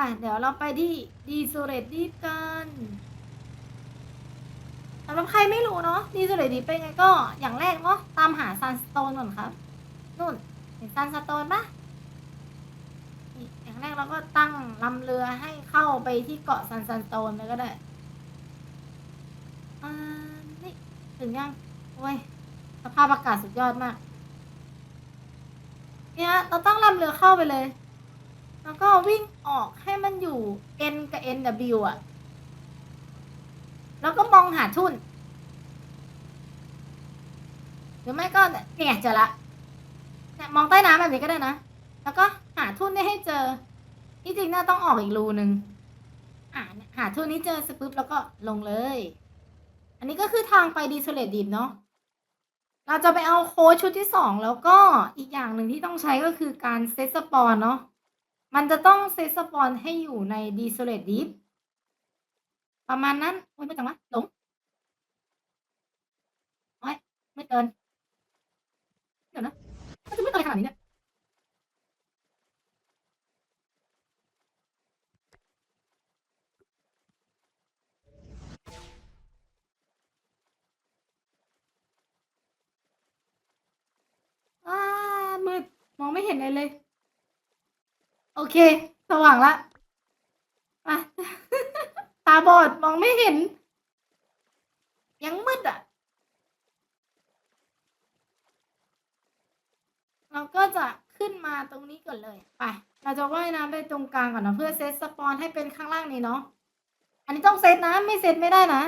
่ะเดี๋ยวเราไปที่ดีโซเรตดีกันสำหรับใครไม่รู้เนาะดีโซเรตดีเป็นไงก็อย่างแรกเนาะตามหาซันสโตนก่อนครับนู่นเห็นซันสโตนปะอย่างแรกเราก็ตั้งลำเรือให้เข้าไปที่เกาะซันสโตนเลยก็ได้อ่านี่ถึงยังโอ้ยสภาพอากาศสุดยอดมาก เนี่ยเราต้องลำเรือเข้าไปเลย แล้วก็วิ่งออกให้มันอยู่ N กับ NW อะ แล้วก็มองหาทุ่นหรือไม่ก็เนี่ยเจอละเนี่ยมองใต้น้ำแบบนี้ก็ได้นะ แล้วก็หาทุ่นได้ให้เจอ ที่จริงน่าต้องออกอีกรูหนึ่งอ่าหาทุ่นนี้เจอสปุ๊บแล้วก็ลงเลย อันนี้ก็คือทางไปดีโซเลตดีฟเนาะ เราจะไปเอาโค้ดชุดที่สองแล้วก็อีกอย่างหนึ่งที่ต้องใช้ก็คือการเซตสปอนเนาะ มันจะต้องเซตสปอนให้อยู่ในดีโซเลตดีฟประมาณนั้นโอ้ยไม่จังวะหลงโอ้ยไม่เกิน เดี๋ยวนะมันจะไม่เกินขนาดนี้เนี่ยว้ามืดมองไม่เห็นเลยเลย โอเค สว่างละอะตาบอดมองไม่เห็น ยังมืดอะ เราก็จะขึ้นมาตรงนี้ก่อนเลยไปเราจะว่ายน้ำไปตรงกลางก่อนนะเพื่อเซตสปอนให้เป็นข้างล่างนี้เนาะอันนี้ต้องเซตนะ ไม่เซตไม่ได้นะ